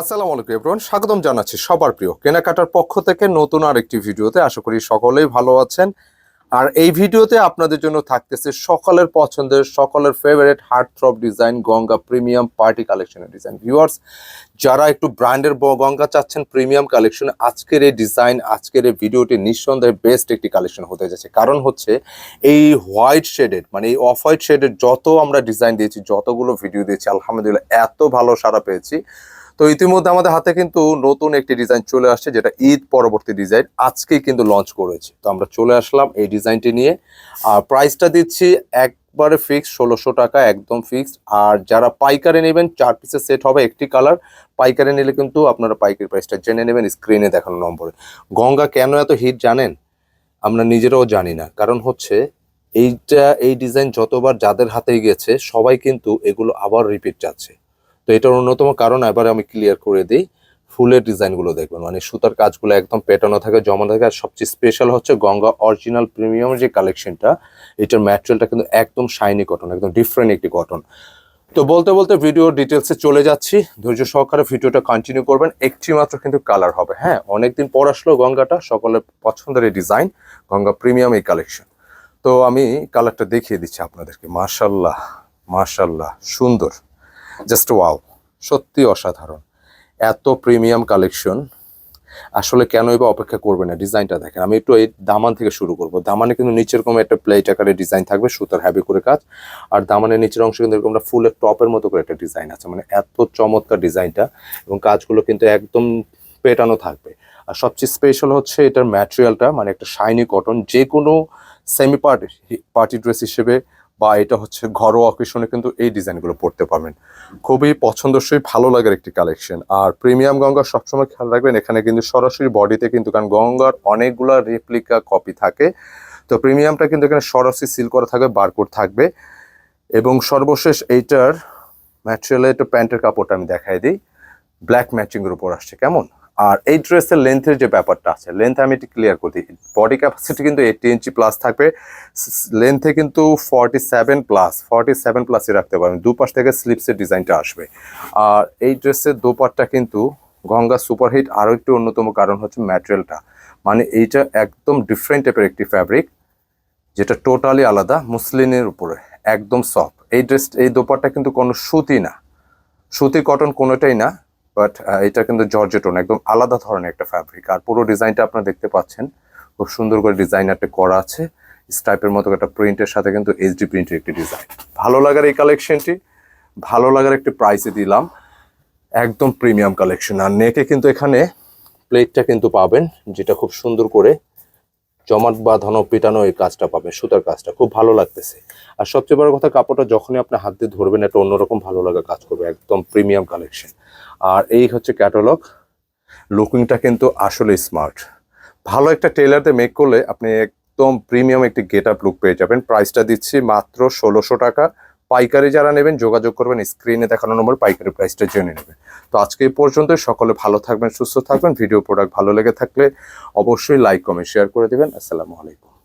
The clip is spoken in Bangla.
আসসালামু আলাইকুম এভরিওয়ান স্বাগতম জানাচ্ছি সবার প্রিয় কেনাকাটার পক্ষ থেকে নতুন আরেকটি ভিডিওতে। আশা করি সকলেই ভালো আছেন। আর এই ভিডিওতে আপনাদের জন্য থাকতেছে সকলের পছন্দের, সকলের favourite heartthrob design Ganga premium party কালেকশনের ডিজাইন ভিউয়ার্স যারা একটু ব্র্যান্ডের গঙ্গা চাচ্ছেন প্রিমিয়াম কালেকশন আজকের এই ডিজাইন আজকের এই ভিডিওটি নিঃসন্দেহে বেস্ট একটি কালেকশন হতে যাচ্ছে। কারণ হচ্ছে এই হোয়াইট শেডেড মানে এই অফ হোয়াইট শেডের যত আমরা ডিজাইন দিয়েছি, যতগুলো ভিডিও দিয়েছি, আলহামদুলিল্লাহ, এত ভালো সারা পেয়েছি। তো ইতিমধ্যে আমাদের হাতে কিন্তু নতুন একটি ডিজাইন চলে আসছে, যেটা ঈদ পরবর্তী ডিজাইন আজকেই কিন্তু লঞ্চ করেছে। তো আমরা চলে আসলাম এই ডিজাইনটি নিয়ে। আর প্রাইসটা দিচ্ছি একবারে ফিক্সড ষোলোশো টাকা, একদম ফিক্সড আর যারা পাইকারি নেবেন, চার পিসের সেট হবে, একটি কালার পাইকারি নিলে কিন্তু আপনারা পাইকারি প্রাইসটা জেনে নেবেন স্ক্রিনে দেখানো নম্বরে। গঙ্গা কেন এত হিট জানেন? আমরা নিজেরাও জানি না। কারণ হচ্ছে এইটা, এই ডিজাইন যতবার যাদের হাতে গেছে, সবাই কিন্তু এগুলো আবার রিপিট যাচ্ছে তো এটার অন্যতম কারণ, এবার আমি ক্লিয়ার করে দিই, ফুলের ডিজাইনগুলো দেখবেন। মানে সুতার কাজগুলো একদম পেটানো থাকে, জমা থাকে, আর সবচেয়ে স্পেশাল হচ্ছে গঙ্গা অরিজিনাল প্রিমিয়াম যে কালেকশনটা এটার ম্যাটেরিয়ালটা কিন্তু একদম শাইনি কটন একদম ডিফারেন্ট একটি কটন তো বলতে বলতে ভিডিও ডিটেলসে চলে যাচ্ছি। ধৈর্য সহকারে ভিডিওটা কন্টিনিউ করবেন। একটি মাত্র কিন্তু কালার হবে। হ্যাঁ অনেকদিন পর আসলো গঙ্গাটা, সকলের পছন্দের এই ডিজাইন গঙ্গা প্রিমিয়াম এই কালেকশন তো আমি কালারটা দেখিয়ে দিচ্ছি আপনাদেরকে। মার্শাল্লাহ মার্শাল্লাহ সুন্দর। জাস্ট ওয়াও সত্যি অসাধারণ। এত প্রিমিয়াম কালেকশন আসলে কেনই বা অপেক্ষা করবে না ডিজাইনটা দেখেন। আমি একটু এই দামান থেকে শুরু করব। দামানে কিন্তু নিচের কম একটা প্লেট আকারে ডিজাইন থাকবে, সুতার হ্যাভি করে কাজ। আর দামানের নিচের অংশে কিন্তু এরকম ফুলের টপের মতো করে একটা ডিজাইন আছে। মানে এত চমৎকার ডিজাইনটা এবং কাজগুলো কিন্তু একদম পেটানো থাকবে। আর সবচেয়ে স্পেশাল হচ্ছে এটার ম্যাটেরিয়ালটা মানে একটা শাইনি কটন যে কোনো সেমি পার্টি পার্টি ড্রেস হিসেবে বা এটা হচ্ছে ঘরোয়া অকেশনে কিন্তু এই ডিজাইনগুলো পড়তে পারবেন। খুবই পছন্দসই, ভালো লাগার একটি কালেকশন আর প্রিমিয়াম গঙ্গা সবসময় খেয়াল রাখবেন, এখানে কিন্তু সরাসরি বডিতে কিন্তু, কারণ গঙ্গার অনেকগুলো রেপ্লিকা কপি থাকে। তো প্রিমিয়ামটা কিন্তু এখানে সরাসরি সিল করা থাকবে বারকোড থাকবে। এবং সর্বশেষ এইটার ম্যাটেরিয়ালের একটু প্যান্টের কাপড়টা আমি দেখাই দিই। ব্ল্যাক ম্যাচিংয়ের উপর আসছে, কেমন? আর এই ড্রেসের লেন্থের যে ব্যাপারটা আছে লেন্থ আমি একটু ক্লিয়ার করে বডি ক্যাপাসিটি কিন্তু এইটি ইঞ্চি প্লাস থাকবে লেন্থে কিন্তু forty seven plus forty seven প্লাসই রাখতে পারবেন। দুপাশ থেকে স্লিপসের ডিজাইনটা আসবে। আর এই ড্রেসের দোপাটটা কিন্তু গঙ্গা সুপারহিট আরও একটু অন্যতম কারণ হচ্ছে ম্যাটেরিয়ালটা মানে এইটা একদম ডিফারেন্ট টাইপের একটি ফ্যাব্রিক যেটা টোটালি আলাদা, মুসলিনের উপরে, একদম সফট এই ড্রেস এই দোপাট্টা কিন্তু কোনো সুতি না। সুতি কটন কোনোটাই না। বাট এটা কিন্তু জর্জেটন একদম আলাদা ধরনের একটা ফ্যাব্রিক আর পুরো ডিজাইনটা আপনারা দেখতে পাচ্ছেন, খুব সুন্দর করে ডিজাইনারটা করা আছে। স্টাইপের মতো একটা প্রিন্টের সাথে কিন্তু এইচডি প্রিন্টের একটি ডিজাইন ভালো লাগার এই কালেকশনটি ভালো লাগার একটি প্রাইসে দিলাম। একদম প্রিমিয়াম কালেকশন আর নেকে কিন্তু এখানে প্লেটটা কিন্তু পাবেন, যেটা খুব সুন্দর করে জমাট বাঁধানো, পেটানো এই কাজটা পাবেন, সুতার কাজটা। খুব ভালো লাগতেছে। আর সবচেয়ে বড় কথা, কাপড়টা যখনই আপনি হাত দিয়ে ধরবেন একটা অন্যরকম ভালো লাগা কাজ করবে। একদম প্রিমিয়াম কালেকশন আর এই হচ্ছে ক্যাটালগ লুকিংটা কিন্তু আসলে স্মার্ট ভালো একটা টেলারতে মেক করলে আপনি একদম প্রিমিয়াম একটি গেট আপ লুক পেয়ে যাবেন। প্রাইসটা দিচ্ছি মাত্র ষোলোশো টাকা। পাইকারি যারা নেবেন, যোগাযোগ করবেন স্ক্রিনে দেখানো নম্বর পাইকারি প্রাইসটা জেনে নেবেন। তো আজকে এই পর্যন্ত সকলে ভালো থাকবেন, সুস্থ থাকবেন। ভিডিও প্রোডাক্ট ভালো লেগে থাকলে অবশ্যই লাইক কমেন্ট শেয়ার করে দেবেন। আসসালামু আলাইকুম।